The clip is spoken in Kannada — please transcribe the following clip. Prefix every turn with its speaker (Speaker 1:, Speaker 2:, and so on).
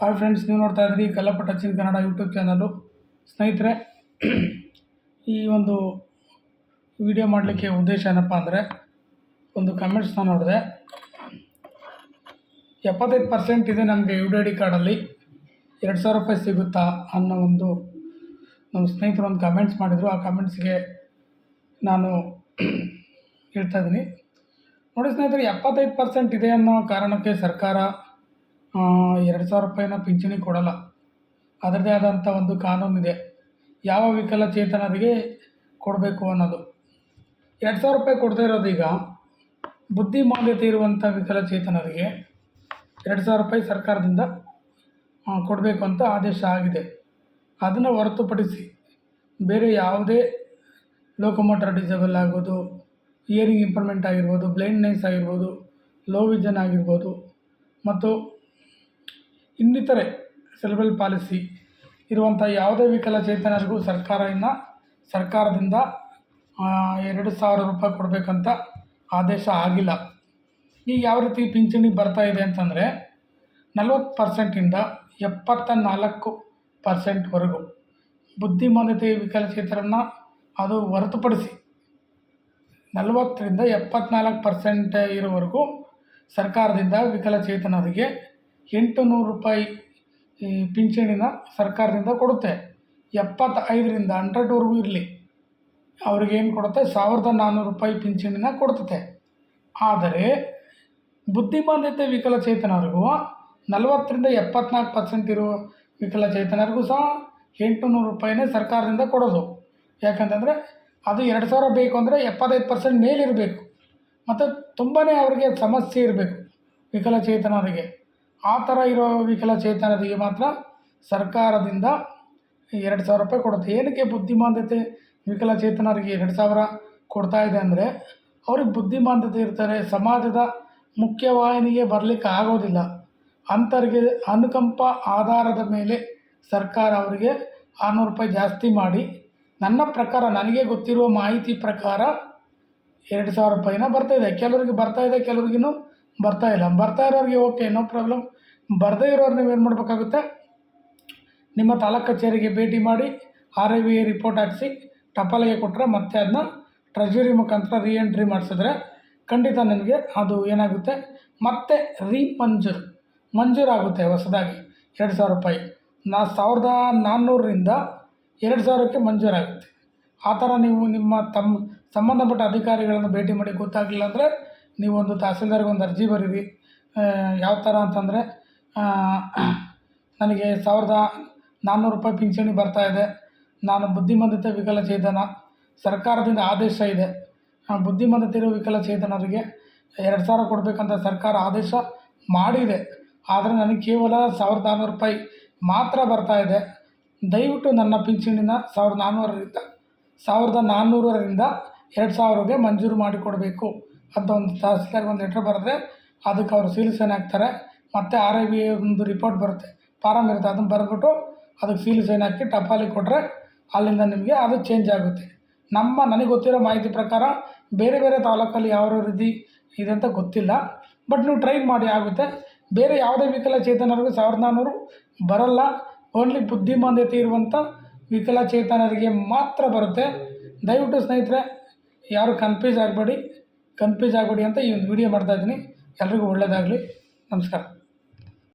Speaker 1: ಹಾಯ್ ಫ್ರೆಂಡ್ಸ್ ನೀವು ನೋಡ್ತಾ ಇದ್ದೀರಿ ಕಲ್ಲಪ್ಪ ಟಚಿನ್ ಕನ್ನಡ ಯೂಟ್ಯೂಬ್ ಚಾನಲು ಸ್ನೇಹಿತರೆ, ಈ ಒಂದು ವಿಡಿಯೋ ಮಾಡಲಿಕ್ಕೆ ಉದ್ದೇಶ ಏನಪ್ಪ ಅಂದರೆ, ಒಂದು ಕಮೆಂಟ್ಸ್ ನಾನು ನೋಡಿದೆ. ಎಪ್ಪತ್ತೈದು ಪರ್ಸೆಂಟ್ ಇದೆ ನಮಗೆ ಯು ಡಿ ಐ ಡಿ ಕಾರ್ಡಲ್ಲಿ ಎರಡು ಸಾವಿರ ರೂಪಾಯಿ ಸಿಗುತ್ತಾ ಅನ್ನೋ ಒಂದು ನಮ್ಮ ಸ್ನೇಹಿತರು ಒಂದು ಕಮೆಂಟ್ಸ್ ಮಾಡಿದರು. ಆ ಕಮೆಂಟ್ಸ್ಗೆ ನಾನು ಹೇಳ್ತಾ ಇದ್ದೀನಿ. ನೋಡಿ ಸ್ನೇಹಿತರೆ, ಎಪ್ಪತ್ತೈದು ಪರ್ಸೆಂಟ್ ಇದೆ ಅನ್ನೋ ಕಾರಣಕ್ಕೆ ಸರ್ಕಾರ ಎರಡು ಸಾವಿರ ರೂಪಾಯಿನ ಪಿಂಚಣಿ ಕೊಡಲ್ಲ. ಅದರದೇ ಆದಂಥ ಒಂದು ಕಾನೂನಿದೆ. ಯಾವ ವಿಕಲಚೇತನರಿಗೆ ಕೊಡಬೇಕು ಅನ್ನೋದು. ಎರಡು ಸಾವಿರ ರೂಪಾಯಿ ಕೊಡದೇ ಇರೋದೀಗ ಬುದ್ಧಿಮಾಂದ್ಯತೆ ಇರುವಂಥ ವಿಕಲಚೇತನರಿಗೆ ಎರಡು ಸಾವಿರ ರೂಪಾಯಿ ಸರ್ಕಾರದಿಂದ ಕೊಡಬೇಕು ಅಂತ ಆದೇಶ ಆಗಿದೆ. ಅದನ್ನು ಹೊರತುಪಡಿಸಿ ಬೇರೆ ಯಾವುದೇ ಲೋಕೋಮೋಟರ್ ಡಿಸೇಬಲ್ ಆಗೋದು ಇಯರಿಂಗ್ ಇಂಪ್ರೂವ್ಮೆಂಟ್ ಆಗಿರ್ಬೋದು ಬ್ಲೈಂಡ್ನೆಸ್ ಆಗಿರ್ಬೋದು ಲೋ ವಿಜನ್ ಆಗಿರ್ಬೋದು, ಮತ್ತು ಇನ್ನಿತರೆ ಸೆಲೆಬ್ರಲ್ ಪಾಲಿಸಿ ಇರುವಂಥ ಯಾವುದೇ ವಿಕಲಚೇತನರಿಗೂ ಸರ್ಕಾರದಿಂದ ಸರ್ಕಾರದಿಂದ ಆ, ಎರಡು ಸಾವಿರ ರೂಪಾಯಿ ಕೊಡಬೇಕಂತ ಆದೇಶ ಆಗಿಲ್ಲ. ಈಗ ಯಾವ ರೀತಿ ಪಿಂಚಣಿ ಬರ್ತಾ ಇದೆ ಅಂತಂದರೆ ನಲವತ್ತು ಪರ್ಸೆಂಟಿಂದ ಎಪ್ಪತ್ತ ನಾಲ್ಕು ಪರ್ಸೆಂಟ್ವರೆಗೂ ಬುದ್ಧಿಮಾನತೆ ವಿಕಲಚೇತರನ್ನ ಅದು ಹೊರತುಪಡಿಸಿ ನಲವತ್ತರಿಂದ ಎಪ್ಪತ್ನಾಲ್ಕು ಪರ್ಸೆಂಟ್ ಇರೋವರೆಗೂ ಸರ್ಕಾರದಿಂದ ವಿಕಲಚೇತನರಿಗೆ ಎಂಟು ನೂರು ರೂಪಾಯಿ, ಈ ಪಿಂಚಣಿನ ಸರ್ಕಾರದಿಂದ ಕೊಡುತ್ತೆ. ಎಪ್ಪತ್ತೈದರಿಂದ ಹಂಡ್ರೆಡ್ವರೆಗೂ ಇರಲಿ. ಅವ್ರಿಗೆ ಏನು ಕೊಡುತ್ತೆ? ಸಾವಿರದ ನಾನ್ನೂರು ರೂಪಾಯಿ ಪಿಂಚಣಿನ ಕೊಡ್ತತೆ. ಆದರೆ, ಬುದ್ಧಿಮಾಂದ್ಯತೆ ವಿಕಲಚೇತನರಿಗೂ, ನಲವತ್ತರಿಂದ ಎಪ್ಪತ್ನಾಲ್ಕು ಪರ್ಸೆಂಟ್ ಇರುವ ವಿಕಲಚೇತನರಿಗೂ ಸಹ ಎಂಟು ನೂರು ರೂಪಾಯಿನೇ ಸರ್ಕಾರದಿಂದ ಕೊಡೋದು. ಯಾಕಂತಂದರೆ, ಅದು ಎರಡು ಸಾವಿರ ಬೇಕು ಅಂದರೆ ಎಪ್ಪತ್ತೈದು ಪರ್ಸೆಂಟ್ ಮೇಲಿರಬೇಕು. ಮತ್ತು ತುಂಬಾ ಅವರಿಗೆ ಸಮಸ್ಯೆ ಇರಬೇಕು ವಿಕಲಚೇತನರಿಗೆ. ಆ ಥರ ಇರೋ ವಿಕಲಚೇತನರಿಗೆ ಮಾತ್ರ ಸರ್ಕಾರದಿಂದ ಎರಡು ಸಾವಿರ ರೂಪಾಯಿ ಕೊಡುತ್ತೆ. ಏನಕ್ಕೆ ಬುದ್ಧಿಮಾಂದ್ಯತೆ ವಿಕಲಚೇತನರಿಗೆ ಎರಡು ಸಾವಿರ ಕೊಡ್ತಾ ಇದೆ ಅಂದರೆ ಅವ್ರಿಗೆ ಬುದ್ಧಿಮಾಂದ್ಯತೆ ಇರ್ತಾರೆ, ಸಮಾಜದ ಮುಖ್ಯವಾಹಿನಿಗೆ ಬರಲಿಕ್ಕೆ ಆಗೋದಿಲ್ಲ. ಅಂಥವ್ರಿಗೆ ಅನುಕಂಪ ಆಧಾರದ ಮೇಲೆ ಸರ್ಕಾರ ಅವರಿಗೆ ಆರುನೂರು ರೂಪಾಯಿ ಜಾಸ್ತಿ ಮಾಡಿ, ನನ್ನ ಪ್ರಕಾರ ನನಗೆ ಗೊತ್ತಿರುವ ಮಾಹಿತಿ ಪ್ರಕಾರ ಎರಡು ಸಾವಿರ ರೂಪಾಯಿನ ಬರ್ತಾಯಿದೆ ಕೆಲವ್ರಿಗೆ ಕೆಲವರಿಗೆ ಕೆಲವ್ರಿಗೂ ಬರ್ತಾ ಇಲ್ಲ. ಬರ್ತಾ ಇರೋರಿಗೆ ಓಕೆ ನೋ ಪ್ರಾಬ್ಲಮ್ ಬರದೇ ಇರೋರು ನೀವು ಏನು ಮಾಡಬೇಕಾಗುತ್ತೆ? ನಿಮ್ಮ ತಾಲೂಕು ಕಚೇರಿಗೆ ಭೇಟಿ ಮಾಡಿ ಆರ್ ಐ ವಿ ರಿಪೋರ್ಟ್ ಹಾಕಿಸಿ, ಟಪಾಲಿಗೆ ಕೊಟ್ಟರೆ ಮತ್ತೆ ಅದನ್ನ ಟ್ರೆಜರಿ ಮುಖಾಂತರ ರೀ ಎಂಟ್ರಿ ಮಾಡಿಸಿದ್ರೆ ಖಂಡಿತ ನಿಮಗೆ ಅದು ಏನಾಗುತ್ತೆ? ಮತ್ತೆ ರೀ ಮಂಜೂರು ಮಂಜೂರಾಗುತ್ತೆ ಹೊಸದಾಗಿ. ಎರಡು ಸಾವಿರ ರೂಪಾಯಿ. ನಾ ಸಾವಿರದ ನಾನ್ನೂರರಿಂದ ಎರಡು ಸಾವಿರಕ್ಕೆ ಮಂಜೂರಾಗುತ್ತೆ ಆ ಥರ ನೀವು ನಿಮ್ಮ ತಮ್ಮ ಸಂಬಂಧಪಟ್ಟ ಅಧಿಕಾರಿಗಳನ್ನು ಭೇಟಿ ಮಾಡಿ ಗೊತ್ತಾಗಲಿಲ್ಲ ಅಂದರೆ ನೀವೊಂದು ತಹಸೀಲ್ದಾರ್ಗೆ ಒಂದು ಅರ್ಜಿ ಬರೀರಿ. ಯಾವ ಥರ ಅಂತಂದರೆ ನನಗೆ ಸಾವಿರದ ನಾನ್ನೂರು ರೂಪಾಯಿ ಪಿಂಚಣಿ ಬರ್ತಾ ಇದೆ. ನಾನು ವಿಕಲ ವಿಕಲಚೇತನ ಸರ್ಕಾರದಿಂದ ಆದೇಶ ಇದೆ. ಬುದ್ಧಿಮಂದತೆ ಇರೋ ವಿಕಲಚೇತನರಿಗೆ ಎರಡು ಸಾವಿರ ಕೊಡಬೇಕಂತ ಸರ್ಕಾರ ಆದೇಶ ಮಾಡಿದೆ. ಆದರೆ ನನಗೆ ಕೇವಲ ಸಾವಿರದ ನಾನ್ನೂರು ರೂಪಾಯಿ ಮಾತ್ರ ಬರ್ತಾ ಇದೆ. ದಯವಿಟ್ಟು ನನ್ನ ಪಿಂಚಣಿನ ಸಾವಿರದ ನಾನ್ನೂರರಿಂದ ಸಾವಿರದ ನಾನ್ನೂರರಿಂದ ಎರಡು ಸಾವಿರಗೆ ಮಂಜೂರು ಮಾಡಿಕೊಡಬೇಕು. ಅಂತ ಒಂದು ಒಂದು ಲೆಟ್ರ್ ಬರೆದ್ರೆ ಅದಕ್ಕೆ ಅವರು ಸೀಲ್ ಸೈನ್ ಹಾಕ್ತಾರೆ. ಮತ್ತು ಆರ್ ಐ ಬಿ ಒಂದು ರಿಪೋರ್ಟ್ ಬರುತ್ತೆ. ಫಾರಮ್ ಇರುತ್ತೆ. ಅದನ್ನು ಬರೆದ್ಬಿಟ್ಟು ಅದಕ್ಕೆ ಸೀಲ್ ಸೈನ್ ಹಾಕಿ ಟಪಾಲಿ ಕೊಟ್ಟರೆ ಅಲ್ಲಿಂದ ನಿಮಗೆ ಅದು ಚೇಂಜ್ ಆಗುತ್ತೆ. ನಮ್ಮ ನನಗೆ ಗೊತ್ತಿರೋ ಮಾಹಿತಿ ಪ್ರಕಾರ ಬೇರೆ ಬೇರೆ ತಾಲೂಕಲ್ಲಿ ಯಾವ ರೀತಿ ಇದೆ ಅಂತ ಗೊತ್ತಿಲ್ಲ. ಬಟ್ ನೀವು ಟ್ರೈ ಮಾಡಿ ಆಗುತ್ತೆ. ಬೇರೆ ಯಾವುದೇ ವಿಕಲಚೇತನರಿಗೂ ಸಾವಿರದ ನಾನ್ನೂರು ಬರಲ್ಲ. ಓನ್ಲಿ ಬುದ್ಧಿಮಾಂದ್ಯತೆ ಇರುವಂಥ ವಿಕಲಚೇತನರಿಗೆ ಮಾತ್ರ ಬರುತ್ತೆ. ದಯವಿಟ್ಟು ಸ್ನೇಹಿತರೆ, ಯಾರು ಕನ್ಫ್ಯೂಸ್ ಆಗಬೇಡಿ. ಕನ್ಫ್ಯೂಸ್ ಆಗಬೇಡಿ ಅಂತ ಈ ಒಂದು ವಿಡಿಯೋ ಮಾಡ್ತಾಯಿದ್ದೀನಿ ಎಲ್ರಿಗೂ ಒಳ್ಳೆಯದಾಗಲಿ ನಮಸ್ಕಾರ.